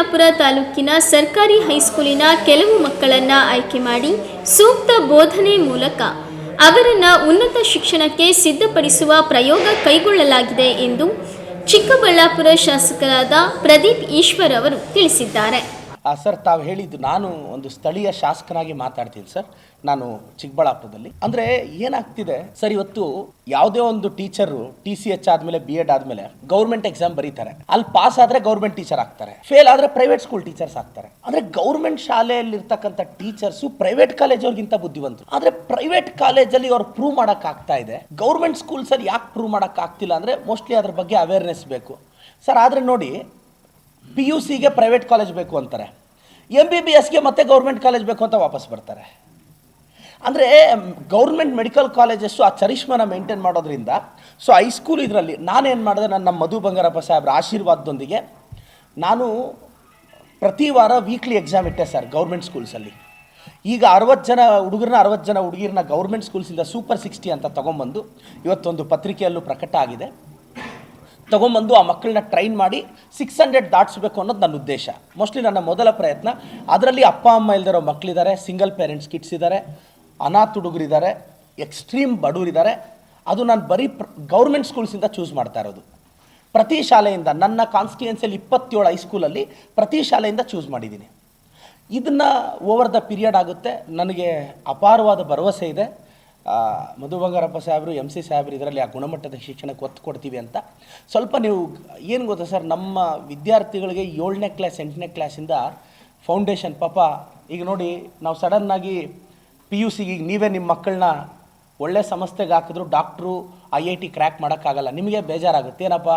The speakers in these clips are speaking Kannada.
ಚಿಕ್ಕಬಳ್ಳಾಪುರ ತಾಲೂಕಿನ ಸರ್ಕಾರಿ ಹೈಸ್ಕೂಲಿನ ಕೆಲವು ಮಕ್ಕಳನ್ನು ಆಯ್ಕೆ ಮಾಡಿ ಸೂಕ್ತ ಬೋಧನೆ ಮೂಲಕ ಅವರನ್ನು ಉನ್ನತ ಶಿಕ್ಷಣಕ್ಕೆ ಸಿದ್ಧಪಡಿಸುವ ಪ್ರಯೋಗ ಕೈಗೊಳ್ಳಲಾಗಿದೆ ಎಂದು ಚಿಕ್ಕಬಳ್ಳಾಪುರ ಶಾಸಕರಾದ ಪ್ರದೀಪ್ ಈಶ್ವರ್ ಅವರು ತಿಳಿಸಿದ್ದಾರೆ. ಸರ್, ತಾವು ಹೇಳಿದ್ದು ನಾನು ಒಂದು ಸ್ಥಳೀಯ ಶಾಸಕನಾಗಿ ಮಾತಾಡ್ತೀನಿ, ಸರ್. ನಾನು ಚಿಕ್ಕಬಳ್ಳಾಪುರದಲ್ಲಿ. ಅಂದರೆ ಏನಾಗ್ತಿದೆ? ಸರ್, ಇವತ್ತು ಯಾವುದೇ ಒಂದು ಟೀಚರು ಟಿ ಸಿ ಎಚ್ ಆದಮೇಲೆ ಬಿ ಎಡ್ ಆದಮೇಲೆ ಗೌರ್ಮೆಂಟ್ ಎಕ್ಸಾಮ್ ಬರೀತಾರೆ. ಅಲ್ಲಿ ಪಾಸ್ ಆದರೆ ಗೌರ್ಮೆಂಟ್ ಟೀಚರ್ ಆಗ್ತಾರೆ. ಫೇಲ್ ಆದರೆ ಪ್ರೈವೇಟ್ ಸ್ಕೂಲ್ ಟೀಚರ್ಸ್ ಆಗ್ತಾರೆ. ಅಂದರೆ ಗೌರ್ಮೆಂಟ್ ಶಾಲೆಯಲ್ಲಿರ್ತಕ್ಕಂಥ ಟೀಚರ್ಸು ಪ್ರೈವೇಟ್ ಕಾಲೇಜ್ ಅವ್ರಿಗಿಂತ ಬುದ್ಧಿವಂತರು. ಆದರೆ ಪ್ರೈವೇಟ್ ಕಾಲೇಜಲ್ಲಿ ಅವ್ರು ಪ್ರೂವ್ ಮಾಡೋಕ್ಕಾಗ್ತಾ ಇದೆ. ಗೌರ್ಮೆಂಟ್ ಸರ್ ಯಾಕೆ ಪ್ರೂವ್ ಮಾಡೋಕ್ಕಾಗ್ತಿಲ್ಲ ಅಂದರೆ ಮೋಸ್ಟ್ಲಿ ಅದ್ರ ಬಗ್ಗೆ ಅವೇರ್ನೆಸ್ ಬೇಕು. ಸರ್, ಆದರೆ ನೋಡಿ ಪಿ ಯು ಸಿಗೆ ಪ್ರೈವೇಟ್ ಕಾಲೇಜ್ ಬೇಕು ಅಂತಾರೆ. ಎಂ ಬಿ ಬಿ ಎಸ್ಗೆ ಮತ್ತೆ ಗೌರ್ಮೆಂಟ್ ಕಾಲೇಜ್ ಬೇಕು ಅಂತ ವಾಪಸ್ ಬರ್ತಾರೆ. ಅಂದರೆ ಗೌರ್ಮೆಂಟ್ ಮೆಡಿಕಲ್ ಕಾಲೇಜಸ್ಸು ಆ ಚರಿಷ್ಮನ ಮೇಂಟೈನ್ ಮಾಡೋದ್ರಿಂದ ಸೊ ಹೈಸ್ಕೂಲ್ ಇದರಲ್ಲಿ ನಾನೇನು ಮಾಡಿದೆ, ನನ್ನ ನಮ್ಮ ಮಧು ಬಂಗಾರಪ್ಪ ಸಾಹೇಬ್ರ ಆಶೀರ್ವಾದದೊಂದಿಗೆ ನಾನು ಪ್ರತಿ ವಾರ ವೀಕ್ಲಿ ಎಕ್ಸಾಮ್ ಇಟ್ಟೆ ಸರ್ ಗೌರ್ಮೆಂಟ್ ಸ್ಕೂಲ್ಸಲ್ಲಿ ಈಗ ಅರವತ್ತು ಜನ ಹುಡುಗರನ್ನ ಅರವತ್ತು ಜನ ಹುಡುಗಿರನ್ನ ಗೌರ್ಮೆಂಟ್ ಸ್ಕೂಲ್ಸಿಂದ ಸೂಪರ್ ಸಿಕ್ಸ್ಟಿ ಅಂತ ತೊಗೊಂಬಂದು ಇವತ್ತೊಂದು ಪತ್ರಿಕೆಯಲ್ಲೂ ಪ್ರಕಟ ಆಗಿದೆ. ತೊಗೊಂಬಂದು ಆ ಮಕ್ಕಳನ್ನ ಟ್ರೈನ್ ಮಾಡಿ ಸಿಕ್ಸ್ ಹಂಡ್ರೆಡ್ ದಾಟಿಸ್ಬೇಕು ಅನ್ನೋದು ನನ್ನ ಉದ್ದೇಶ. ಮೋಸ್ಟ್ಲಿ ನನ್ನ ಮೊದಲ ಪ್ರಯತ್ನ. ಅದರಲ್ಲಿ ಅಪ್ಪ, ಅಮ್ಮ ಇಲ್ದಿರೋ ಮಕ್ಕಳಿದ್ದಾರೆ ಸಿಂಗಲ್ ಪೇರೆಂಟ್ಸ್ ಕಿಡ್ಸ್ ಇದ್ದಾರೆ ಅನಾಥ ಹುಡುಗರಿದ್ದಾರೆ ಎಕ್ಸ್ಟ್ರೀಮ್ ಬಡವರಿದ್ದಾರೆ ಅದು ನಾನು ಬರೀ ಪ್ರ ಗೌರ್ಮೆಂಟ್ ಸ್ಕೂಲ್ಸಿಂದ ಚೂಸ್ ಮಾಡ್ತಾ ಇರೋದು. ಪ್ರತಿ ಶಾಲೆಯಿಂದ, ನನ್ನ ಕಾನ್ಸ್ಟಿಟ್ಯೂನ್ಸಿಯಲ್ಲಿ ಇಪ್ಪತ್ತೇಳು ಹೈಸ್ಕೂಲಲ್ಲಿ ಪ್ರತಿ ಶಾಲೆಯಿಂದ ಚೂಸ್ ಮಾಡಿದ್ದೀನಿ. ಇದನ್ನು ಓವರ್ ದ ಪೀರಿಯಡ್ ಆಗುತ್ತೆ. ನನಗೆ ಅಪಾರವಾದ ಭರವಸೆ ಇದೆ. ಮಧು ಬಂಗಾರಪ್ಪ ಸಾಹೇಬರು ಎಂ ಸಿ ಸಾಹೇಬರು ಇದರಲ್ಲಿ ಆ ಗುಣಮಟ್ಟದ ಶಿಕ್ಷಣಕ್ಕೆ ಒತ್ತು ಕೊಡ್ತೀವಿ ಅಂತ. ಸ್ವಲ್ಪ ನೀವು ಏನು ಗೊತ್ತಾ ಸರ್, ನಮ್ಮ ವಿದ್ಯಾರ್ಥಿಗಳಿಗೆ ಏಳನೇ ಕ್ಲಾಸ್, ಎಂಟನೇ ಕ್ಲಾಸಿಂದ ಫೌಂಡೇಶನ್ ಪಾಪ, ಈಗ ನೋಡಿ, ನಾವು ಸಡನ್ನಾಗಿ ಪಿ ಯು ಸಿಗೆ ಈಗ ನೀವೇ ನಿಮ್ಮ ಮಕ್ಕಳನ್ನ ಒಳ್ಳೆ ಸಂಸ್ಥೆಗೆ ಹಾಕಿದ್ರು doctor I I T crack ಮಾಡೋಕ್ಕಾಗಲ್ಲ. ನಿಮಗೆ ಬೇಜಾರಾಗುತ್ತೆ. ಏನಪ್ಪ?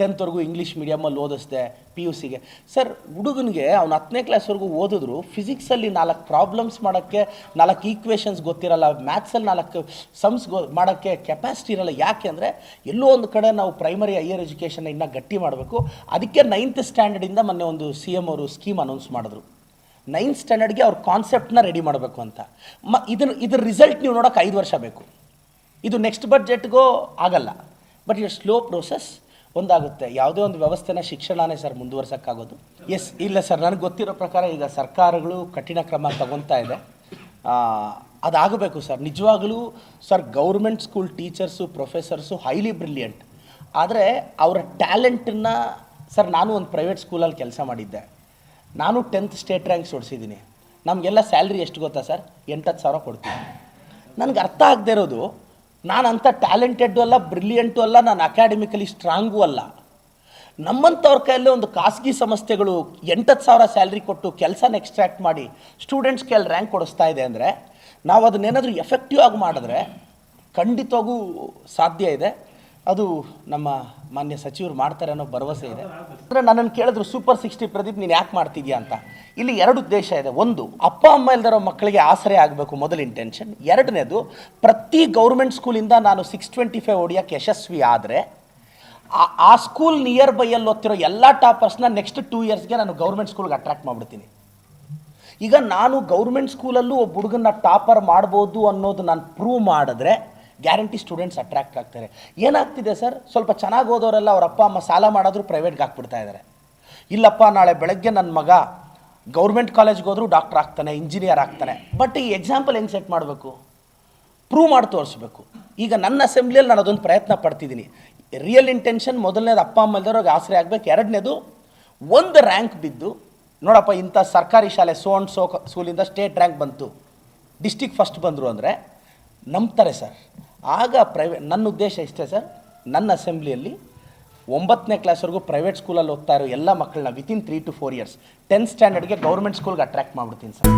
ಟೆಂತ್ವರೆಗೂ ಇಂಗ್ಲೀಷ್ ಮೀಡಿಯಮಲ್ಲಿ ಓದಿಸ್ದೆ ಪಿ ಯು ಸಿಗೆ ಸರ್ ಹುಡುಗನಿಗೆ ಅವ್ನು ಹತ್ತನೇ ಕ್ಲಾಸ್ವರೆಗೂ ಓದಿದ್ರು ಫಿಸಿಕ್ಸಲ್ಲಿ ನಾಲ್ಕು ಪ್ರಾಬ್ಲಮ್ಸ್ ಮಾಡೋಕ್ಕೆ, ನಾಲ್ಕು ಈಕ್ವೇಷನ್ಸ್ ಗೊತ್ತಿರಲ್ಲ ಮ್ಯಾಥ್ಸಲ್ಲಿ ನಾಲ್ಕು ಸಮ್ಸ್ ಗೊ, ಮಾಡೋಕ್ಕೆ ಕೆಪಾಸಿಟಿ ಇರಲ್ಲ. ಯಾಕೆ ಅಂದರೆ, ಎಲ್ಲೋ ಒಂದು ಕಡೆ ನಾವು ಪ್ರೈಮರಿ ಹೈಯರ್ ಎಜುಕೇಷನ್ ಇನ್ನೂ ಗಟ್ಟಿ ಮಾಡಬೇಕು. ಅದಕ್ಕೆ ನೈನ್ತ್ ಸ್ಟ್ಯಾಂಡರ್ಡಿಂದ ಮೊನ್ನೆ ಒಂದು ಸಿ ಎಂ ಅವರು ಸ್ಕೀಮ್ ಅನೌನ್ಸ್ ಮಾಡಿದ್ರು. ನೈನ್ತ್ ಸ್ಟ್ಯಾಂಡರ್ಡ್ಗೆ ಅವ್ರ ಕಾನ್ಸೆಪ್ಟನ್ನ ರೆಡಿ ಮಾಡಬೇಕು ಅಂತ. ಮ, ಇದನ್ನು, ಇದ್ರ ರಿಸಲ್ಟ್ ನೀವು ನೋಡೋಕೆ ಐದು ವರ್ಷ ಬೇಕು. ಇದು ನೆಕ್ಸ್ಟ್ ಬಡ್ಜೆಟ್ಗೂ ಆಗಲ್ಲ. ಬಟ್ ಇದು ಸ್ಲೋ ಪ್ರೋಸೆಸ್ ಒಂದಾಗುತ್ತೆ. ಯಾವುದೇ ಒಂದು ವ್ಯವಸ್ಥೆನ ಶಿಕ್ಷಣನೇ ಸರ್ ಮುಂದುವರ್ಸೋಕ್ಕಾಗೋದು. ಎಸ್ ಇಲ್ಲ ಸರ್ ನನಗೆ ಗೊತ್ತಿರೋ ಪ್ರಕಾರ ಈಗ ಸರ್ಕಾರಗಳು ಕಠಿಣ ಕ್ರಮ ತಗೊತಾ ಇದೆ. ಅದಾಗಬೇಕು ಸರ್ ನಿಜವಾಗಲೂ sir government school teachers professors highly brilliant ಆದರೆ ಅವರ ಟ್ಯಾಲೆಂಟನ್ನು ಸರ್ ನಾನು ಒಂದು ಪ್ರೈವೇಟ್ ಸ್ಕೂಲಲ್ಲಿ ಕೆಲಸ ಮಾಡಿದ್ದೆ. ನಾನು ಟೆಂತ್ ಸ್ಟೇಟ್ ರ್ಯಾಂಕ್ಸ್ ಓಡಿಸಿದ್ದೀನಿ. ನಮಗೆಲ್ಲ ಸ್ಯಾಲ್ರಿ ಎಷ್ಟು ಗೊತ್ತಾ ಸರ್ ಎಂಟತ್ತು ಸಾವಿರ ಕೊಡ್ತೀನಿ. ನನಗೆ ಅರ್ಥ ಆಗದೆ ಇರೋದು ನಾನು ಅಂಥ ಟ್ಯಾಲೆಂಟೆಡ್ಡು ಅಲ್ಲ ಬ್ರಿಲಿಯಂಟು ಅಲ್ಲ, ನಾನು ಅಕಾಡೆಮಿಕಲಿ ಸ್ಟ್ರಾಂಗು ಅಲ್ಲ. ನಮ್ಮಂಥವ್ರ ಕೈಯಲ್ಲೇ ಒಂದು ಖಾಸಗಿ ಸಂಸ್ಥೆಗಳು ಎಂಟತ್ತು ಸಾವಿರ ಸ್ಯಾಲ್ರಿ ಕೊಟ್ಟು ಕೆಲಸನ ಎಕ್ಸ್ಟ್ರಾಕ್ಟ್ ಮಾಡಿ ಸ್ಟೂಡೆಂಟ್ಸ್ ಕೈಯಲ್ಲಿ ರ್ಯಾಂಕ್ ಕೊಡಿಸ್ತಾ ಇದೆ ಅಂದರೆ ನಾವು ಅದನ್ನೇನಾದರೂ ಎಫೆಕ್ಟಿವ್ ಆಗಿ ಮಾಡಿದ್ರೆ ಖಂಡಿತವಾಗೂ ಸಾಧ್ಯ ಇದೆ. ಅದು ನಮ್ಮ ಮಾನ್ಯ ಸಚಿವರು ಮಾಡ್ತಾರೆ ಅನ್ನೋ ಭರವಸೆ ಇದೆ. ಅಂದರೆ ನನ್ನನ್ನು ಕೇಳಿದ್ರು ಸೂಪರ್ ಸಿಕ್ಸ್ಟಿ ಪ್ರದೀಪ್, ನೀನು ಯಾಕೆ ಮಾಡ್ತಿದ್ಯಾ? ಅಂತ. ಇಲ್ಲಿ ಎರಡು ಉದ್ದೇಶ ಇದೆ. ಒಂದು, ಅಪ್ಪ, ಅಮ್ಮ ಇಲ್ದಿರೋ ಮಕ್ಕಳಿಗೆ ಆಸರೆ ಆಗಬೇಕು ಮೊದಲ ಇಂಟೆನ್ಷನ್ ಎರಡನೇದು, ಪ್ರತಿ ಗೌರ್ಮೆಂಟ್ ಸ್ಕೂಲಿಂದ ನಾನು ಸಿಕ್ಸ್ ಟ್ವೆಂಟಿ ಫೈವ್ ಹೊಡಿಯೋಕ್ಕೆ ಯಶಸ್ವಿ ಆದರೆ, ಆ- ಸ್ಕೂಲ್ ನಿಯರ್ ಬೈಯಲ್ಲಿ ಓದ್ತಿರೋ ಎಲ್ಲ ಟಾಪರ್ಸ್ನ ನೆಕ್ಸ್ಟ್ ಟೂ ಇಯರ್ಸ್ಗೆ ನಾನು ಗೌರ್ಮೆಂಟ್ ಸ್ಕೂಲ್ಗೆ ಅಟ್ರಾಕ್ಟ್ ಮಾಡಿಬಿಡ್ತೀನಿ. ಈಗ ನಾನು ಗೌರ್ಮೆಂಟ್ ಸ್ಕೂಲಲ್ಲೂ ಒಬ್ಬ ಹುಡುಗನ್ನ ಟಾಪರ್ ಮಾಡ್ಬೋದು ಅನ್ನೋದು ನಾನು ಪ್ರೂವ್ ಮಾಡಿದ್ರೆ ಗ್ಯಾರಂಟಿ ಸ್ಟೂಡೆಂಟ್ಸ್ ಅಟ್ರಾಕ್ಟ್ ಆಗ್ತಾರೆ. ಏನಾಗ್ತಿದೆ ಸರ್? ಸ್ವಲ್ಪ ಚೆನ್ನಾಗಿ ಓದೋರೆಲ್ಲ ಅವ್ರ ಅಪ್ಪ, ಅಮ್ಮ ಸಾಲ ಮಾಡಿದ್ರು ಪ್ರೈವೇಟ್ಗೆ ಹಾಕ್ಬಿಡ್ತಾ ಇದ್ದಾರೆ ಇಲ್ಲಪ್ಪ, ನಾಳೆ ಬೆಳಗ್ಗೆ ನನ್ನ ಮಗ ಗೌರ್ಮೆಂಟ್ ಕಾಲೇಜ್ಗೆ ಹೋದ್ರೂ ಡಾಕ್ಟರ್ ಆಗ್ತಾನೆ, ಇಂಜಿನಿಯರ್ ಆಗ್ತಾನೆ. ಬಟ್ ಈ ಎಕ್ಸಾಂಪಲ್ ಹೆಂಗೆ ಸೆಟ್ ಮಾಡಬೇಕು? ಪ್ರೂವ್ ಮಾಡಿ ತೋರಿಸ್ಬೇಕು. ಈಗ ನನ್ನ ಅಸೆಂಬ್ಲಿಯಲ್ಲಿ ನಾನು ಅದೊಂದು ಪ್ರಯತ್ನ ಪಡ್ತಿದ್ದೀನಿ. ರಿಯಲ್ ಇಂಟೆನ್ಷನ್ ಮೊದಲನೇದು ಅಪ್ಪ, ಅಮ್ಮ ಇಲ್ದವ್ರಿಗೆ ಆಸರೆ ಆಗಬೇಕು. ಎರಡನೇದು, ಒಂದು ರ್ಯಾಂಕ್ ಬಿದ್ದು, ನೋಡಪ್ಪ, ಇಂಥ ಸರ್ಕಾರಿ ಶಾಲೆ ಸೋ ಅಂಡ್ ಸೋ ಸ್ಕೂಲಿಂದ ಸ್ಟೇಟ್ ರ್ಯಾಂಕ್ ಬಂತು. ಡಿಸ್ಟಿಕ್ ಫಸ್ಟ್ ಬಂದರು ಅಂದರೆ ನಂಬ್ತಾರೆ ಸರ್. ಆಗ ಪ್ರೈವೇ, ನನ್ನ ಉದ್ದೇಶ ಇಷ್ಟೇ ಸರ್. ನನ್ನ ಅಸೆಂಬ್ಲಿಯಲ್ಲಿ ಒಂಬತ್ತನೇ ಕ್ಲಾಸ್ವರೆಗೂ ಪ್ರೈವೇಟ್ ಸ್ಕೂಲಲ್ಲಿ ಓದ್ತಾ ಇರೋ ಎಲ್ಲ ಮಕ್ಕಳನ್ನ within three to four years tenth ಸ್ಟ್ಯಾಂಡರ್ಡ್ಗೆ government ಸ್ಕೂಲ್ಗೆ ಅಟ್ರ್ಯಾಕ್ಟ್ ಮಾಡಿಬಿಡ್ತೀನಿ ಸರ್.